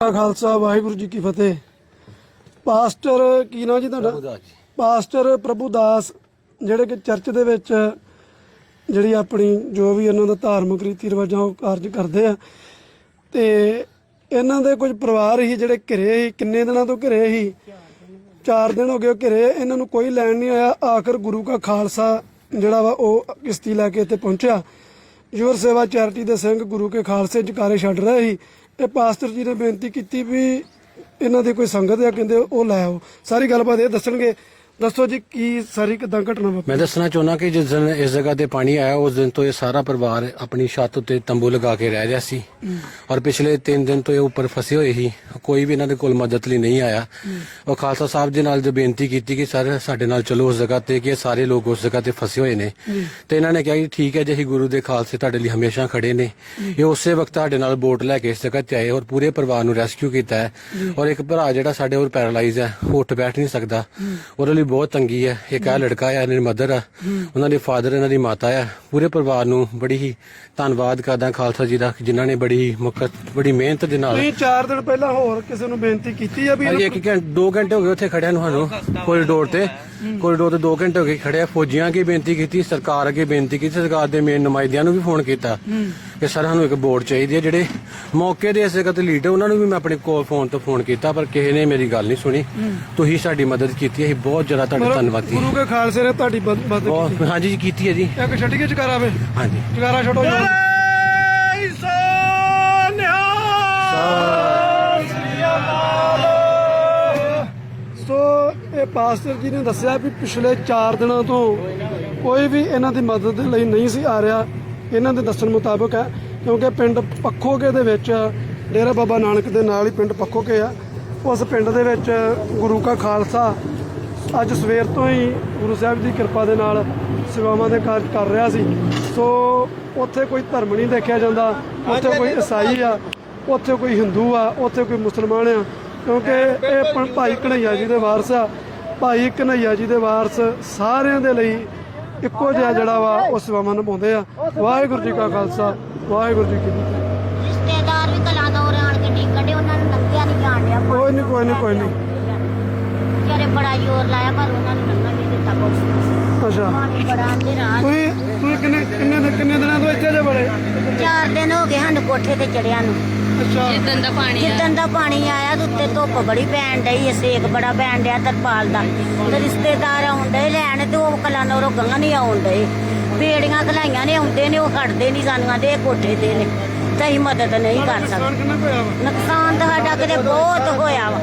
ਖਾਲਸਾ ਵਾਹਿਗੁਰੂ ਜੀ ਕੀ ਫਤਿਹ। Pastor ਕੀ ਨਾਮ ਜੀ ਤੁਹਾਡਾ? ਪਾਸਟਰ ਪ੍ਰਭੂ ਦਾਸ ਜਿਹੜੇ ਕਿ ਚਰਚ ਦੇ ਵਿੱਚ ਜਿਹੜੀ ਆਪਣੀ ਜੋ ਵੀ ਇਹਨਾਂ ਦਾ ਧਾਰਮਿਕ ਰੀਤੀ ਰਿਵਾਜਾਂ ਉਹ ਕਾਰਜ ਕਰਦੇ ਆ। ਤੇ ਇਹਨਾਂ ਦੇ ਕੁਝ ਪਰਿਵਾਰ ਹੀ ਜਿਹੜੇ ਘਿਰੇ ਸੀ ਕਿੰਨੇ ਦਿਨਾਂ ਤੋਂ ਘਿਰੇ ਸੀ? ਚਾਰ ਦਿਨ ਹੋ ਗਏ ਘਿਰੇ ਇਹਨਾਂ ਨੂੰ ਕੋਈ ਲੈਣ ਨਹੀਂ ਆਇਆ। ਆਖਰ ਗੁਰੂ ਕਾ ਖਾਲਸਾ ਜਿਹੜਾ ਵਾ ਉਹ ਕਿਸ਼ਤੀ ਲੈ ਕੇ ਇੱਥੇ ਪਹੁੰਚਿਆ। ਯੂਰ ਸੇਵਾ ਚੈਰਿਟੀ ਦੇ ਸਿੰਘ ਗੁਰੂ ਕੇ ਖਾਲਸੇ ਜਕਾਰੇ ਛੱਡ ਰਹੇ ਸੀ। ਇਹ ਪਾਸਟਰ ਜੀ ਨੇ ਬੇਨਤੀ ਕੀਤੀ ਵੀ ਇਹਨਾਂ ਦੀ ਕੋਈ ਸੰਗਤ ਆ, ਕਹਿੰਦੇ ਉਹ ਲੈ ਆਓ। ਸਾਰੀ ਗੱਲਬਾਤ ਇਹ ਦੱਸਣਗੇ। ਦੱਸੋ ਜੀ ਕੀ ਸਾਰੀ ਕਿਦਾਂ ਘਟਨਾ ਵਾਪਰੀ? ਮੈਂ ਦੱਸਣਾ ਚਾਹੁੰਦਾ ਕਿ ਜਿਸ ਦਿਨ ਇਸ ਜਗ੍ਹਾ ਤੇ ਪਾਣੀ ਆਇਆ ਉਸ ਦਿਨ ਤੋਂ ਇਹ ਸਾਰਾ ਪਰਿਵਾਰ ਆਪਣੀ ਛੱਤ ਉੱਤੇ ਤੰਬੂ ਲਗਾ ਕੇ ਰਹਿ ਰਿਹਾ ਸੀ। ਔਰ ਪਿਛਲੇ 3 ਦਿਨ ਤੋਂ ਇਹ ਉੱਪਰ ਫਸੇ ਹੋਏ ਸੀ। ਕੋਈ ਵੀ ਇਹਨਾਂ ਦੇ ਕੋਲ ਮਦਦ ਲਈ ਨਹੀਂ ਆਇਆ। ਉਹ ਖਾਲਸਾ ਸਾਹਿਬ ਦੇ ਨਾਲ ਜੋ ਬੇਨਤੀ ਕੀਤੀ ਕਿ ਸਰ ਸਾਡੇ ਨਾਲ ਚਲੋ ਉਸ ਜਗ੍ਹਾ ਤੇ ਕਿ ਇਹ ਸਾਰੇ ਲੋਕ ਉਸ ਜਗ੍ਹਾ ਤੇ ਫਸੇ ਹੋਏ ਨੇ। ਤੇ ਇਹਨਾਂ ਨੇ ਕਿਹਾ ਕਿ ਠੀਕ ਹੈ ਜੀ ਅਸੀਂ ਗੁਰੂ ਦੇ ਖਾਲਸੇ ਤੁਹਾਡੇ ਲਈ ਹਮੇਸ਼ਾ ਖੜੇ ਨੇ। ਇਹ ਉਸੇ ਵਕਤ ਤੁਹਾਡੇ ਨਾਲ ਬੋਟ ਲੈ ਕੇ ਇਸ ਜਗ੍ਹਾ ਤੇ ਆਏ ਔਰ ਪੂਰੇ ਪਰਿਵਾਰ ਨੂੰ ਰੈਸਕਿਊ ਕੀਤਾ ਹੈ। ਔਰ ਇੱਕ ਭਰਾ ਜਿਹੜਾ ਸਾਡੇ ਹੋਰ ਪੈਰਾਲਾਈਜ਼ ਹੈ ਉਹ ਉੱਠ ਬੈਠ ਨਹੀਂ ਸਕਦਾ। ਉਹਦੇ ਲਈ ਬਹੁਤ ਤੰਗੀ ਹੈ ਇੱਕ ਆ ਲੜਕਾ ਹੈ ਇਹਨਾਂ ਦੀ ਮਦਰ ਆ। ਉਹਨਾਂ ਦੇ ਫਾਦਰ ਇਹਨਾਂ ਦੀ ਮਾਤਾ ਆ। ਪੂਰੇ ਪਰਿਵਾਰ ਨੂੰ ਬੜੀ ਹੀ ਧੰਨਵਾਦ ਕਰਦਾ ਖਾਲਸਾ ਜੀ ਦਾ ਜਿਨ੍ਹਾਂ ਨੇ ਬੜੀ ਮੁਕਤ ਬੜੀ ਮਿਹਨਤ ਦੇ ਨਾਲ ਤੁਸੀਂ 4 ਦਿਨ ਪਹਿਲਾਂ ਹੋਰ ਕਿਸੇ ਨੂੰ ਬੇਨਤੀ ਕੀਤੀ ਆ ਵੀ ਇੱਕ ਘੰਟੇ 2 ਘੰਟੇ ਹੋ ਗਏ ਉੱਥੇ ਖੜਿਆ ਨੂੰ ਸਾਨੂੰ ਕੋਰੀਡੋਰ ਤੇ। ਕੋਰੀਡੋਰ ਤੇ 2 ਘੰਟੇ ਹੋ ਗਏ ਖੜਿਆ। ਫੌਜੀਆਂ ਅੱਗੇ ਬੇਨਤੀ ਕੀਤੀ ਸਰਕਾਰ ਅੱਗੇ ਬੇਨਤੀ ਕੀਤੀ ਸਰਕਾਰ ਦੇ ਮੇਨ ਨੁਮਾਇੰਦਿਆਂ ਨੂੰ ਵੀ ਫੋਨ ਕੀਤਾ। ਕਿ ਸਰ ਸਾਨੂੰ ਇੱਕ ਬੋਰਡ ਚਾਹੀਦੀ ਹੈ ਜਿਹੜੇ ਮੌਕੇ ਦੇ ਇਸੇ ਕਤ ਲੀਡਰ ਉਹਨਾਂ ਨੂੰ ਵੀ ਮੈਂ ਆਪਣੇ ਕੋਲ ਫੋਨ ਤੋਂ ਫੋਨ ਕੀਤਾ ਪਰ ਕਿਸੇ ਨੇ ਮੇਰੀ ਗੱਲ ਨਹੀਂ ਸੁਣੀ। ਤੁਸੀਂ ਸਾਡੀ ਮਦਦ ਕੀਤੀ ਹੈ ਅਸੀਂ ਬਹੁਤ ਜ਼ਿਆਦਾ ਤੁਹਾਡਾ ਧੰਨਵਾਦੀ ਗੁਰੂ ਕੇ ਖਾਲਸੇ ਨੇ ਤੁਹਾਡੀ ਮਦ- ਮਦਦ ਬਹੁਤ ਹਾਂਜੀ ਜੀ ਕੀਤੀ ਹੈ ਜੀ। ਕੀਤੀ ਇੱਕ ਛੱਡੀ ਕੇ ਜਕਾਰਾ ਵੇ। ਹਾਂਜੀ। ਜਕਾਰਾ ਛੱਡੋ ਜੀ। ਸੋ ਇਹ ਪਾਸਟਰ ਜੀ ਨੇ ਦੱਸਿਆ ਵੀ ਪਿਛਲੇ 4 ਦਿਨਾਂ ਤੋਂ ਕੋਈ ਵੀ ਇਹਨਾਂ ਦੀ ਮਦਦ ਲਈ ਨਹੀਂ ਸੀ ਆ ਰਿਹਾ। ਇਹਨਾਂ ਦੇ ਦੱਸਣ ਮੁਤਾਬਕ ਹੈ, ਕਿਉਂਕਿ ਪਿੰਡ ਪੱਖੋਕੇ ਦੇ ਵਿੱਚ ਡੇਰਾ ਬਾਬਾ ਨਾਨਕ ਦੇ ਨਾਲ ਹੀ ਪਿੰਡ ਪੱਖੋਕੇ ਆ। ਉਸ ਪਿੰਡ ਦੇ ਵਿੱਚ ਗੁਰੂ ਕਾ ਖਾਲਸਾ ਅੱਜ ਸਵੇਰ ਤੋਂ ਹੀ ਗੁਰੂ ਸਾਹਿਬ ਦੀ ਕਿਰਪਾ ਦੇ ਨਾਲ ਸੇਵਾਵਾਂ ਦੇ ਕਾਰਜ ਕਰ ਰਿਹਾ ਸੀ। ਸੋ ਉੱਥੇ ਕੋਈ ਧਰਮ ਨਹੀਂ ਦੇਖਿਆ ਜਾਂਦਾ, ਉੱਥੇ ਕੋਈ ਈਸਾਈ ਆ, ਉੱਥੇ ਕੋਈ ਹਿੰਦੂ ਆ, ਉੱਥੇ ਕੋਈ ਮੁਸਲਮਾਨ ਆ, ਕਿਉਂਕਿ ਇਹ ਪ- ਭਾਈ ਕਨਈਆ ਜੀ ਦੇ ਵਾਰਸ ਆ। ਭਾਈ ਕਨਈਆ ਜੀ ਦੇ ਵਾਰਸ ਸਾਰਿਆਂ ਦੇ ਲਈ ਇੱਕੋ ਜਿਹਾ ਜਿਹੜਾ ਵਾ ਉਹ ਸੇਵਾਵਾਂ ਨਿਭਾਉਂਦੇ ਆ। ਵਾਹਿਗੁਰੂ ਜੀ ਕਾ ਖਾਲਸਾ ਵਾਹਿਗੁਰੂ ਜੀ ਕੀ ਫਤਿਹ। ਰਿਸ਼ਤੇਦਾਰ ਵੀ ਕਲਾਂ ਆਣ ਕੇ ਡਿੱਗਣ ਉਹਨਾਂ ਨੂੰ ਲੰਘਿਆ ਨਹੀਂ ਜਾਣ ਡਿਆ। ਕੋਈ ਨਹੀਂ ਕੋਈ ਨਹੀਂ ਕੋਈ ਨਹੀਂ ਵਿਚਾਰੇ ਬੜਾ ਜ਼ੋਰ ਲਾਇਆ ਪਰ ਉਹਨਾਂ ਨੂੰ ਲੰਘਣ ਨਹੀਂ ਦਿੱਤਾ ਕੁਛ ਅੱਛਾ। ਪਾਣੀ ਬੜਾ ਆਂਦੇ ਰਾਤ ਤੁਸੀਂ ਤੁਸੀਂ ਕਿੰਨੇ ਕਿੰਨੇ ਦਿਨ- ਤੋਂ ਇੱਥੇ ਜੇ ਬੜੇ? ਚਾਰ ਦਿਨ ਹੋ ਗਏ ਸਾਨੂੰ ਕੋਠੇ ਤੇ ਚੜਿਆ ਨੂੰ। ਅੱਛਾ। ਜਿੱਦਣ ਦਾ ਪਾਣੀ ਆਇਆ। ਤੇ ਉੱਤੇ ਧੁੱਪ ਬੜੀ ਪੈਣ ਡਈ ਐ ਸੇਕ ਬੜਾ ਪੈਣ ਡਿਆ ਤਰਪਾਲ ਦਾ। ਤੇ ਰਿਸ਼ਤੇਦਾਰ ਡਏ ਲੈਣ ਤੇ ਉਹ ਕਲਾਂ ਤੋਂ ਗੰਗਾ ਨਹੀਂ ਡਏ। ਬੇੜੀਆਂ ਖਲਾਈਆਂ ਨੇ ਆਉਂਦੇ ਨੇ ਉਹ ਖੜਦੇ ਨਹੀਂ ਸਾਨੂੰ ਦੇ ਕੋਠੇ ਤੇ ਨੇ। ਤੇ ਅਸੀਂ ਮਦਦ ਨਹੀਂ ਕਰ ਸਕਦੇ। ਨੁਕਸਾਨ ਕਿੰਨਾ ਕੁ ਹੋਇਆ ਵਾ? ਨੁਕਸਾਨ ਤਾਂ ਸਾਡਾ ਕਿਤੇ ਬਹੁਤ ਹੋਇਆ ਵਾ।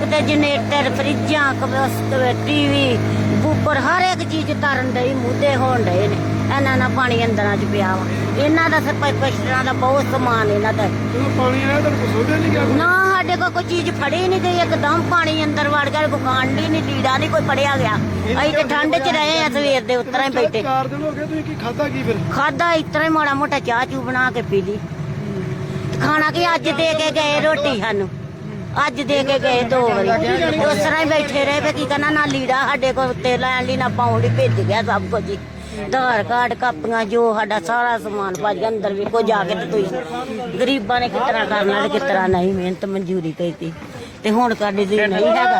ਕਿਤੇ ਜਨਰੇਟਰ ਫਰਿੱਜਾਂ ਕਬਸਤ ਟੀਵੀ ਬੂਪਰ ਹਰ ਇੱਕ ਚੀਜ਼ ਤਰਨ ਡਈ ਮੁੱਦੇ ਹੋਣ ਡਏ ਨੇ। ਇਹਨਾਂ ਨਾਲ ਪਾਣੀ ਅੰਦਰਾਂ ਚ ਪਿਆ ਵਾ। ਇਹਨਾਂ ਦਾ ਸਰਪੰਚ ਪਸ਼ਟਰਾਂ ਦਾ ਬਹੁਤ ਸਮਾਨ ਇਹਨਾਂ ਦਾ। ਜਦੋਂ ਪਾਣੀ ਆਇਆ ਤਾਂ ਕੁਝ ਸੋਧਿਆ ਨਹੀਂ ਗਿਆ ਕੋਈ? ਨਾ ਸਾਡੇ ਕੋਲ ਕੋਈ ਚੀਜ਼ ਫੜੀ ਨਹੀਂ ਗਈ ਇੱਕਦਮ ਪਾਣੀ ਅੰਦਰ ਵੜ ਗਿਆ ਕੋਈ ਕਾਂਡੀ ਨਹੀਂ ਲੀੜਾ ਨਹੀਂ ਕੋਈ ਫੜਿਆ ਗਿਆ। ਅਸੀਂ ਤੇ ਠੰਡ ਚ ਰਹੇ ਆ ਸਵੇਰ ਦੇ ਉਤਰਾਂ ਹੀ ਬੈਠੇ। ਚਾਰ ਦਿਨ ਹੋ ਗਏ ਤੁਸੀਂ ਕੀ ਖਾਦਾ ਕੀ ਫਿਰ? ਖਾਦਾ ਇਤਰਾ ਹੀ ਮਾੜਾ ਮੋਟਾ ਚਾਹ ਚੂ ਬਣਾ ਕੇ ਪੀ ਲਈ। ਖਾਣਾ ਕੀ ਅੱਜ ਦੇ ਕੇ ਗਏ ਰੋਟੀ ਸਾਨੂੰ? ਅੱਜ ਦੇ ਕੇ ਗਏ ਦੋ ਵਾਰੀ। ਉਸ ਤਰ੍ਹਾਂ ਹੀ ਬੈਠੇ ਰਹੇ ਵੀ ਕੀ ਕਰਨਾ, ਨਾ ਲੀੜਾ ਸਾਡੇ ਕੋਲ ਉੱਤੇ ਲੈਣ ਲਈ, ਨਾ ਪਾਉਣ ਲਈ ਭੇਜ ਗਿਆ ਸਭ ਕੁਝ ਹੀ। ਆਧਾਰ ਕਾਰਡ, ਕਾਪੀਆਂ, ਜੋ ਸਾਡਾ ਸਾਰਾ ਸਮਾਨ ਭੱਜ ਅੰਦਰ ਵੀ ਕੋ ਜਾ ਕੇ ਤੇ ਤੁਸੀਂ ਗਰੀਬਾਂ ਨੇ ਕਿਸ ਕਰਨਾ ਤੇ ਕਿਸ ਤਰ੍ਹਾਂ ਨਹੀਂ, ਮਿਹਨਤ ਮਨਜ਼ੂਰੀ ਕੀਤੀ ਤੇ। ਹੁਣ ਸਾਡੇ ਜੀ ਨਹੀਂ ਹੈਗਾ।